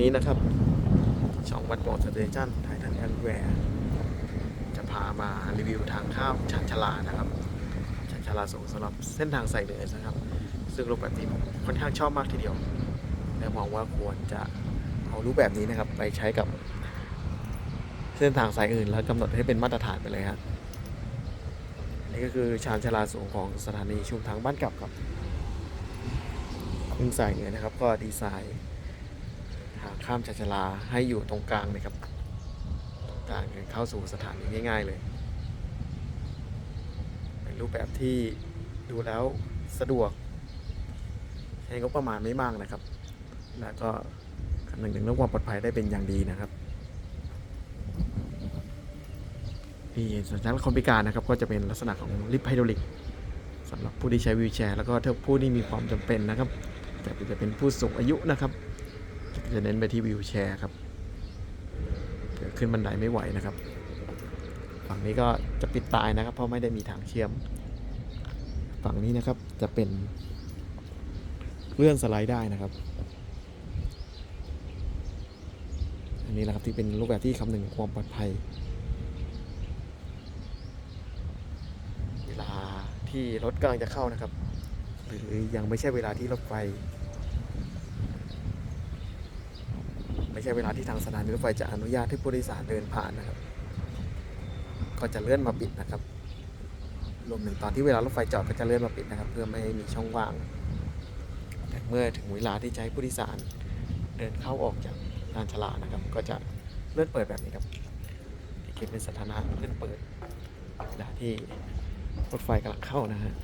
นี้นะครับ ช่องวัดโบสเตชันไทยทันแอนแวร์จะพามารีวิวทางข้ามชันชลานะครับ ชันชลาสูงสำหรับเส้นทางสายเหนือนะครับ ซึ่งรูปแบบนี้ผมค่อนข้างชอบมากทีเดียว และมองว่าควรจะเอารูปแบบนี้นะครับ ไปใช้กับเส้นทางสายอื่น แล้วกำหนดให้เป็นมาตรฐานไปเลยครับนี่ก็คือชานชลาสูงของสถานีชุมทางบ้านกลับครับซึ่งสายเหนือนะครับก็ดีไซน์ ทางข้ามชาชลาให้อยู่ตรงกลางนะครับตรงกลางคือเข้าสู่สถานีง่าย ๆ เลย เป็นรูปแบบที่ดูแล้วสะดวกใช้งบประมาณไม่มากนะครับ แล้วก็คำนึงถึงเรื่องความปลอดภัยได้เป็นอย่างดีนะครับที่สัญชาติคนพิการนะครับ ก็จะเป็นลักษณะของลิฟต์ไฮดรอลิกสำหรับผู้ที่ใช้วีลแชร์ แล้วก็ถ้าผู้ที่มีความจำเป็นนะครับ แต่จะเป็นผู้สูงอายุนะครับ จะเน้นไปที่วิวแชร์ครับเผื่อขึ้นบันไดไม่ไหวนะครับ ฝั่งนี้ก็จะปิดตายนะครับ เพราะไม่ได้มีทางเชื่อม ฝั่งนี้นะครับจะเป็นเลื่อนสไลด์ได้นะครับ อันนี้แหละครับที่เป็นรูปแบบที่คำหนึงถึงความปลอดภัย เวลาที่รถกำลังจะเข้านะครับ หรือยังไม่ใช่เวลาที่รถไฟ ไม่ใช่เวลาที่ทางสถานีรถไฟจะอนุญาตให้ผู้โดยสารเดินผ่านนะครับ ก็จะเลื่อนมาปิดนะครับ รวมถึงตอนที่เวลารถไฟจอดก็จะเลื่อนมาปิดนะครับ เพื่อไม่ให้มีช่องว่าง แต่เมื่อถึงเวลาที่จะให้ผู้โดยสารเดินเข้าออกจากลานชลานะครับ ก็จะเลื่อนเปิดแบบนี้ครับที่คิดเป็นสถานะเลื่อนเปิด เวลาที่รถไฟกำลังเข้านะฮะ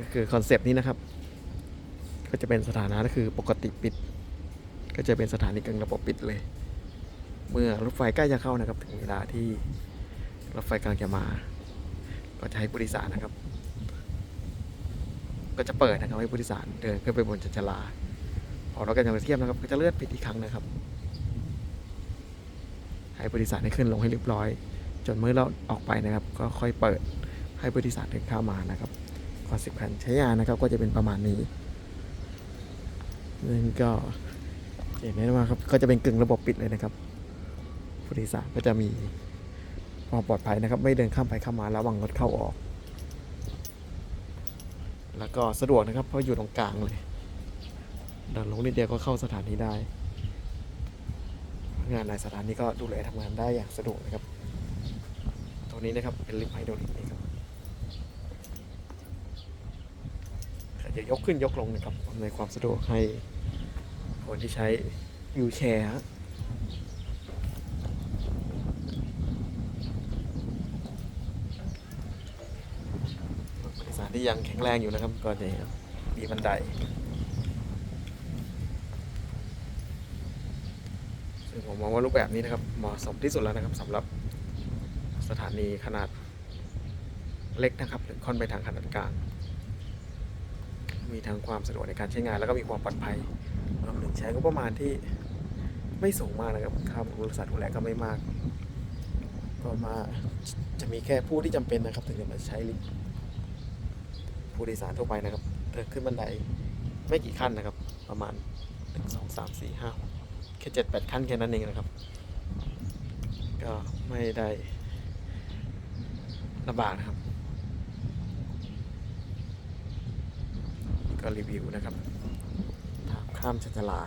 ก็คือคอนเซปต์นี้นะครับ ก็จะเป็นสถานะก็คือปกติปิด ก็จะเป็นสถานีกลางระบบปิดเลย เมื่อรถไฟใกล้จะเข้านะครับ ถึงเวลาที่รถไฟกำลังจะมา ก็จะให้ผู้โดยสารนะครับ ก็จะเปิดนะครับให้ผู้โดยสารเดินขึ้นไปบนจันชลาพอรถกำลังจะเทียบนะครับ ก็จะเลื่อนปิดอีกครั้งนะครับ ให้ผู้โดยสารได้ขึ้นลงให้เรียบร้อย จนเมื่อเราออกไปนะครับ ก็ค่อยเปิดให้ผู้โดยสารเดินเข้ามานะครับ คอนเซปต์การใช้งานะครับ ก็จะเป็นประมาณนี้นั่นก็เห็นได้ว่าครับก็จะเป็นกึ่งระบบปิดเลยนะครับผู้โดยสารก็จะมีความปลอดภัยนะครับ ไม่เดินข้ามไปข้ามมาระวังรถเข้าออก แล้วก็สะดวกนะครับ เพราะอยู่ตรงกลางเลยเดินลงนิดเดียวก็เข้าสถานีได้พนักงานในสถานีก็ดูแลทำงานได้อย่างสะดวกนะครับ ตัวนี้นะครับเป็นลิฟต์ไฮโดรลิกนี่ครับ จะยกขึ้นยกลงนะครับอำนวยความสะดวกให้คนที่ใช้วิวแชร์สารที่ยังแข็งแรงอยู่นะครับ ก็จะมีบันไดซึ่งผมมองว่ารูปแบบนี้นะครับเหมาะสมที่สุดแล้วนะครับสำหรับสถานีขนาดเล็กนะครับหรือค่อนไปทางขนาดกลาง มีทั้งความสะดวกในการใช้งาน แล้วก็มีความปลอดภัยรวมถึงใช้งบประมาณที่ไม่สูงมากนะครับค่าบริษัทดูแลก็ไม่มาก ก็มาจะมีแค่ผู้ที่จำเป็นนะครับ ถึงจะมาใช้ลิฟต์ผู้โดยสารทั่วไปนะครับเดินขึ้นบันไดไม่กี่ขั้นนะครับ ประมาณหนึ่งสองสามสี่ห้าแค่เจ็ดแปดขั้นแค่นั้นเองนะครับ ก็ไม่ได้ลำบากนะครับ ก็รีวิวนะครับทางข้ามชัชลา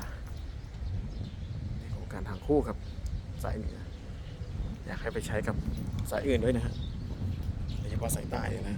ในโครงการทางคู่ครับสายเหนืออยากให้ไปใช้กับสายอื่นด้วยนะฮะโดยเฉพาะสายใต้นะ